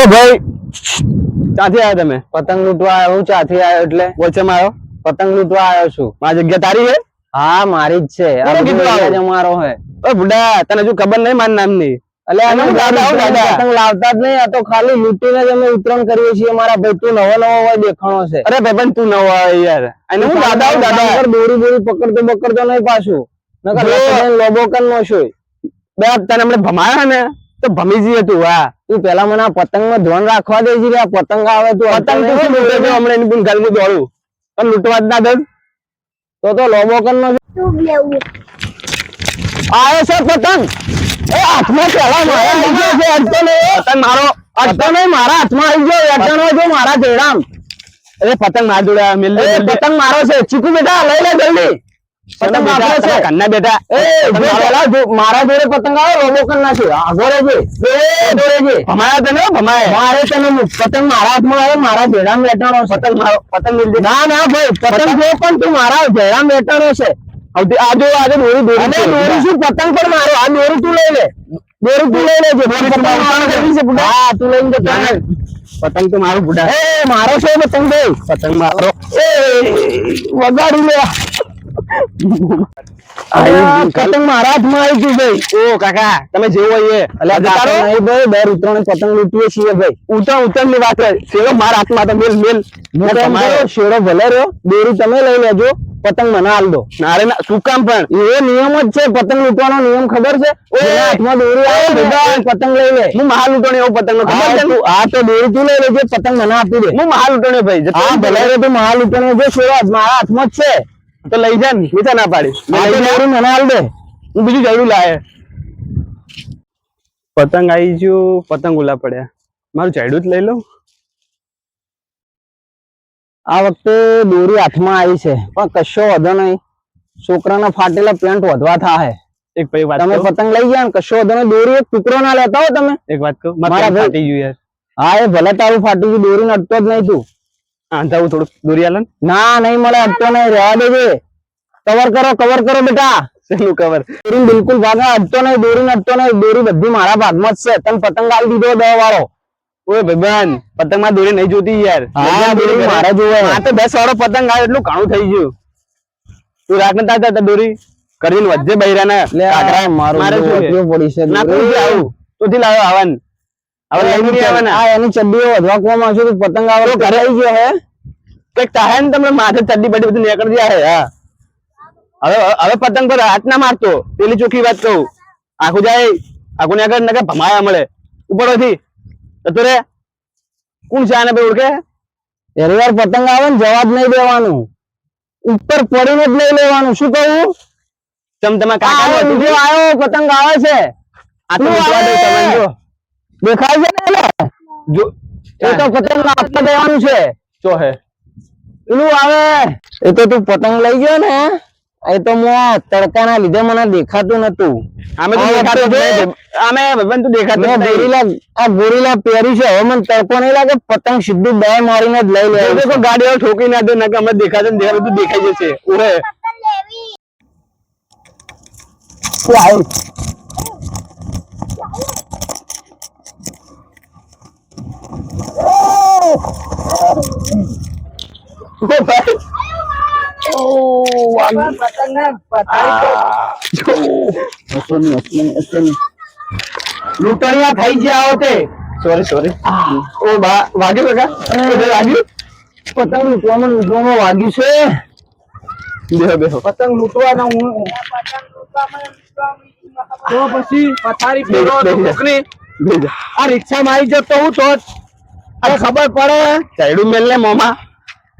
ઓ ભાઈ ક્યાંથી આવ્યો તમે? પતંગ લૂંટવા આવ્યો હું ક્યાંથી આવ્યો એટલે? વચ્ચે આવ્યો પતંગ લૂંટવા આવ્યો છું. મારી જગ્યા તારી છે? હા મારી જ છે? અમારો હે. ઓ બુડા તને હજુ ખબર નહીં મારા નામની. પતંગ લાવતા જ નહીં આ તો ખાલી લૂંટીને જ અમે વિતરણ કરીએ છીએ. મારા ભાઈ તું નવો નવો હોય દેખાણો છે. અરે ભાઈ તું નવો હોય યાર. અને હું દાદા દાદા. દોરી દોરી પકડતો પકડતો નહીં પાછું. નકર જો. લસણ નો છું. બે તને હમણાં ભમાયા ને? તો ભમીજી હતું હા તું પેલા મને આ પતંગમાં ધ્યાન રાખવા દે છે આ પતંગ આવે તું પતંગ તો શું લૂંટે છે હમણાં એની ગાલ ગાલનું દોડું? પણ લૂંટવા જ ના દઉં. તો તો લોબોકન નો આવે છે પતંગ. એ હાથમાં પેલા મારા આવી ગયો છે અડતો નહીં પતંગ મારો અડતો નહીં મારા હાથમાં આવી ગયો અડતો જો મારા ચેડામ અરે પતંગ માર જોડે પતંગ મારો છે. ચીકુ બેટા લઈ લે જલ્દી. પતંગ આપણો છે. કન્ના બેટા. એ મારા જોડે પતંગ આવે રોબો કર નાખે આગોરે ભમાયા તને ભમાય. મારે તને પતંગ મારા હાથમાં આવે મારા જેડામ બેઠાનો પતંગ મારો પતંગ મિલ ના ના ભાઈ પતંગ જો પણ તું મારા જેડામ બેઠાનો છે. આજે આ જો આજે દોરી દોરી. દોરી શું? પતંગ પણ મારો. આ દોરી તું લઈ લે. દોરી તું લઈ લેજે? હા તું લઈને જતો ના, રહે. ના. પતંગ તો મારું બુડા. એ મારો છે પતંગ ભાઈ. પતંગ મારો. એ વગાડી લે. આ પતંગ મારા હાથમાં આવી ગયું ભાઈ. ઓ કાકા તમે જેવો હોય એટલે નહીં ભાઈ દર ઉત્તરાયણ પતંગ લૂંટીએ છીએ ભાઈ. ઉતર ઉતરની વાત છે. મારા હાથમાં તો મેલ મેલ હું તો એમ કહું, શેરો ભલે રહ્યો દોરી તમે લઈ લેજો પતંગ મને હાલ દો. ના ના શું કામ પણ? એ નિયમ જ છે પતંગ લૂંટવાનો નિયમ ખબર છે? હાથમાં દોરી આવે પતંગ લઈ લે. હું મહાલ ઉતરણી એવું પતંગ ખબર છે ને? તો દોરી તું લઈ લેજે પતંગ મને આપી દે. હું મહાલ ઉતરણી ભાઈ હા ભલે રે તું મહાલ ઉતરનો જો શેરો મારા હાથમાં જ છે. તો લઈ જા ને ના પાડી જા. મને હાલ દે. હું બીજું જરૂર લાવે. પતંગ આવી ગયું પતંગ ઉલા પડ્યા. મારું ચાઇડું જ લઈ લઉં. આ વખતે દોરી હાથમાં આવી છે પણ કશો વધો નહીં. છોકરાના ફાટેલા પેન્ટ વધવા થાય એક ભાઈ વાત તમે પતંગ લઈ ગયા ને કશો વધો નહીં. દોરી એક ટુકડો ના લેતા હો તમે. એક વાત કહું? મારા ફાટી ગયું યાર. હા એ ભલે તારું ફાટી ગયું દોરી અટતો જ નહીં તું. હા જાવું થોડું દોરી આલન ના. નહીં મળે અટતો નહીં રહેવા દેજે. કવર કરો કવર કરો બેટા. શેનું કવર દોરી બિલકુલ ભાગા અટતો નહીં દોરી અટતો નહીં. દોરી બધી મારા ભાગમાં જ છે. તને પતંગ આવી દીધો દહ વાળો. ઓય ભાઈબંધ પતંગમાં દોરી નહીં જોતી યાર. હા દોરી મારા જોવે. આ તો દસ વાળો પતંગ આવે એટલું ઘણું થઈ ગયું. તું રાખ ને તાતા દોરી. કરીને વધે બૈરાના. કાકરા. મારું મારે પડી છે ના. તું આવું. તોથી લાવ્યો આવન. હવે લઈને આ એની ચડ્ડીઓ વધવા આવશે તો પતંગ આવે ઘરે આવી ગયો હે. કંઈક તાહે ને તમને માથે ચડ્ડી બડી બધું નીકળી જાય હા હવે હવે પતંગ પર હાથ ના મારતો. પેલી ચોખ્ખી વાત કહું. આખું જાય આખું ને આગળ ભમાયા મળે. ઉપરથી જતો રે કોણ છે આને ભાઈ ઓળખે? યાર પતંગ આવે ને જવાબ નહીં દેવાનું. ઉપર પડીને જ લઈ લેવાનું. શું કહું? તમે આ કાકા આવ્યો, પતંગ આવે છે. આ દેખાય છે ને એટલે જો એ તો પતંગ આપતા દેવાનું છે. જો હે. પેલું આવે. એ તો તું પતંગ લઈ ગયો ને એ તો હું આ તડકાના લીધે મને દેખાતું નતું. આમે તો આ દેખાતો આમે ભગવાન તું દેખાતું મેં ગોરીલા આ ગોરીલા પહેરી છે. હવે મને તડકો નહીં લાગે પતંગ સીધું બે મારીને જ લઈ જો તો દેખો ગાડી હવે ઠોકી ના દે કે અમે દેખાતું ને દેખાતો બધું દેખાઈ જશે. ઓરે આવ્યું ઓ ભાઈ લૂંટણિયા થઈ ગયા હોતે સોરી સોરી ઓ બા વાગ્યું કાકા? વાગ્યું? પતંગ લૂંટવામાં લૂંટવામાં વાગ્યું છે. બેહો બેહો. પતંગ લૂંટવાના હું. તો પછી પથારી તો. આ રિક્ષામાં આવી જતો હું તો ખબર પડે? ચાયડું મેલ ને મોમાં.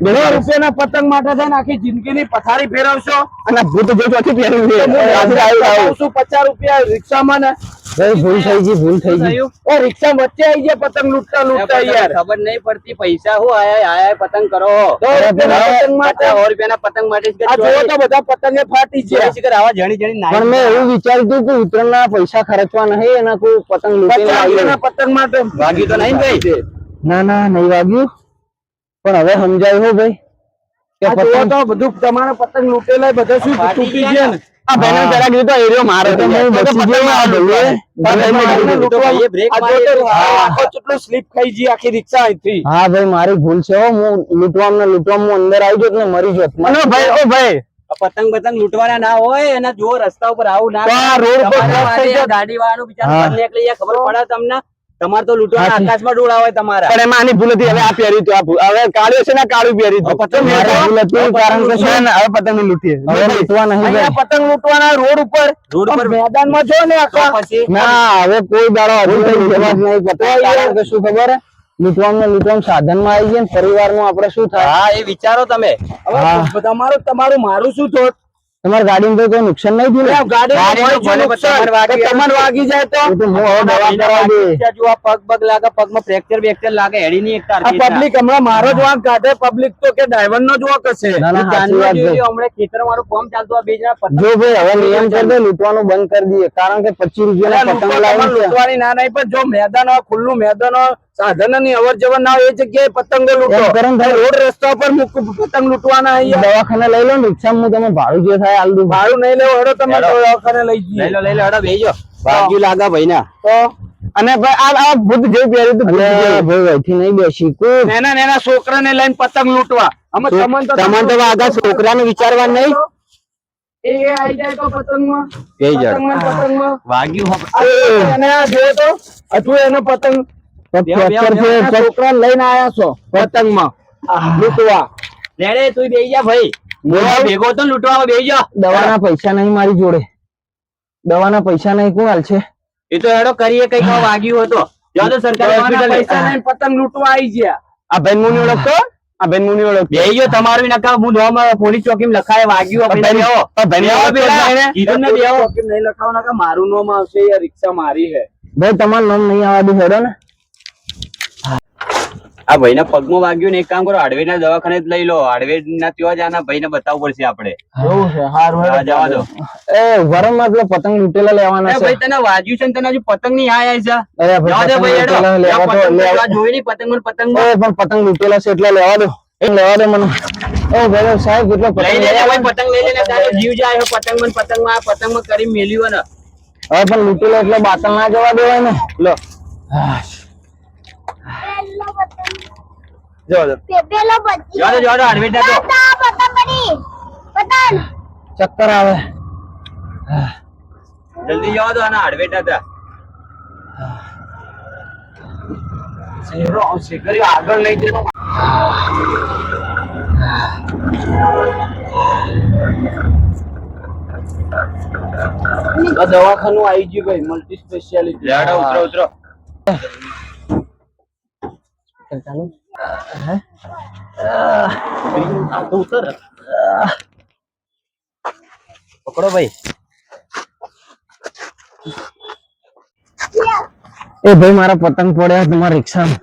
બે રૂપિયાના પતંગ માટે થઈને આખી જિંદગીની પથારી ફેરવશો. અને ભૂત જો ચોથી પચાસ રૂપિયા રિક્ષામાં ને ભૂલ થઈ ગઈ ભૂલ થઈ ગઈ. ઓ રિક્ષા વચ્ચે આવી ગયા પતંગ લૂંટતા લૂંટતા યાર. ખબર નહીં પડતી પૈસા હું આયા આયા પતંગ કરો. રૂપિયાના પતંગ માટે? સો રૂપિયાના પતંગ માટે જોવો તો બધા પતંગે ફાટી છે આવા જણી જણી નાઈ પણ મેં એવું વિચાર્યું કે ઉત્તરાયણના પૈસા ખર્ચવા નહીં એના કોઈ પતંગ લૂંટીને પતંગ માટે. ભાગી તો નહીં ભાઈ? ના ના નહીં વાગ્યું. પણ હવે સમજાયું હો ભાઈ. કે પતંગ તો બધું તમારે પતંગ લૂંટેલા બધા શું તૂટી ગયા ગયા ને? આ ભાઈને પેલા કીધું એરિયો મારો તો હું બચી ગયો આ ભાઈએ. આ ભાઈને કીધું. તો ભાઈએ બ્રેક મારી કેટલું સ્લીપ ખાઈ ગઈ આખી રિક્ષા અહીંથી. હા ભાઈ મારી ભૂલ છે હો. હું લૂંટવામાં ને લૂંટવામાં અંદર આવી જોત ને મરી જોત મને ભાઈ ઓ ભાઈ. પતંગ પતંગ લૂંટવાના ના હોય એના જો રસ્તા ઉપર આવું ના રોડ જાય. ગાડી બિચારું નીકળી ખબર પડે તમને? તમારે તો લૂંટવાના હાચી. આકાશમાં ડોળા હોય તમારા. પણ એમાં આની ભૂલ હતી. હવે આ પહેરી તો આ હવે કાળું છે ને કાળું પહેરી તો. પતંગ ભૂલ હતી કારણ કે શું ના, ના, હવે પતંગ લૂંટીએ. હવે લૂંટવા નહીં. પતંગ લૂંટવાના રોડ ઉપર. રોડ ઉપર મેદાનમાં જો ને આખા? પછી? ના હવે કોઈ દાડો હજુ નહીં. પતંગ કે શું ખબર? હે લૂંટવામાં ને લૂંટવામાં આવી જાય ને પરિવારનું આપણે શું થાય? હા એ વિચારો તમે. હવે તમારું તમારું મારું શું થોત તમારી ગાડી ને કોઈ નુકસાન નહીં થયું ગાડી તમારે વાગી જાય. તમારે વાગી જાય તો? એ તો હું હવે દવા કરાવી દે. જો આ પગ પગ લાગે પગમાં ફ્રેક્ચર બેક્ચર લાગે હેડી ની એક પબ્લિક હમણાં મારો જ વાંક કાઢે પબ્લિક તો કે ડ્રાઈવર નો જ વાંક હશે. હમણાં ખેતર મારું ફોર્મ ચાલતું આ બે જણા જો ભાઈ હવે નિયમ કરી દે લૂંટવાનું બંધ કરી દઈએ. કારણ કે પચીસ રૂપિયા ના પતંગ લાવી લૂંટવાની ના નહીં પણ જો મેદાન હોય ખુલ્લું મેદાન હોય સાધનની અવર જવર ના હોય એ જગ્યાએ પતંગો લૂંટો. રોડ રસ્તા પર પતંગ લૂંટવાના અહીંયા. દવાખાને લઈ લો ને રિક્ષામાં તમે ભાડું જે થાય આલ ભાડું નહીં લેવો હડો તમે દવાખાને લઈ લઈ લો લઈ લો હડો બેજો ભાગ્યું લાગા ભાઈ ના તો? અને ભાઈ આ આ ભૂત જે પહેર્યું તું. ભાઈ વહીથી નહીં બેસી. કુદ. નાના નાના છોકરાને લઈને પતંગ લૂંટવા. અમે તમન તો તમન તો આગા છોકરાને વિચારવા નહીં? એ આઈ જાય તો પતંગમાં. પતંગમાં પતંગમાં. વાગ્યું હપ. આ એને આ જોયો તો? હતું એનો પતંગ તો બેહો, ફ્રેક્ચર બેહો, છે બેહો. તો છોકરાને લઈને આયા છો પતંગમાં. લૂંટવા. લેડે તું બેહી જા ભાઈ. હું ભેગો હતો લૂંટવામાં બેહી જા. દવાના પૈસા નહીં મારી જોડે. દવાના પૈસા નહીં કોણ હાલ છે? એ તો એડો કરીએ કંઈક વાગ્યું હતો. જો તો સરકારી હોસ્પિટલ પૈસા લઈને પતંગ લૂંટવા આવી ગયા. આ ભાઈ મુની ઓળખતો આ ભાઈ મુની ઓળખતો બેહી ગયો તમારું નકા હું નોમ પોલીસ ચોકી લખાય વાગ્યું? કીધું ને. નહીં લખાવવાના કે મારું નામ આવશે યાર રિક્ષા મારી હે ભાઈ તમારું નામ નહીં આવવા દે હેડો ને. આ ભાઈ ના પગમાં વાગ્યું ને એક કામ કરો હાડવેર ના દવાખાને જ લઈ લો. હાડવેર ના ત્યાં જ આના ભાઈને બતાવવું પડશે આપડે એવું છે? હારું જવા દો. એ વરમાં પેલો પતંગ લૂંટેલા લેવાના છે. ભાઈ તને વાગ્યું છે ને તને હજુ પતંગ નહીં આયા છે? અરે ભાઈ ભાઈ જોઈ નહીં પતંગ ને પતંગ એ પણ પતંગ લૂંટેલા છે એટલે લેવા દો. એ લેવા દો મને. ઓ ભાઈ સાહેબ કેટલો લઈ પતંગ લે ભાઈ પતંગ લઈ લે ને તારો જીવ જાય પતંગ મન પતંગમાં પતંગમાં કરી મેલ્યું ને હવે પણ લૂટેલો એટલે બાતલ ના જવા દેવાય ને. લો. જવા દો. પેલો બચી ના તો પતંગ પતંગ બની. પતંગ ચક્કર આવે. જલ્દી જવા દો આના ના શેરો શેકરીઓ આગળ લઈ જતો દવાખાનું આવી ગયું ભાઈ મલ્ટી સ્પેશિયાલિટી ઉતરો ઉતરો. ઉતરો પકડો ભાઈ એ ભાઈ મારા પતંગ પડ્યા તમારા રિક્ષામાં.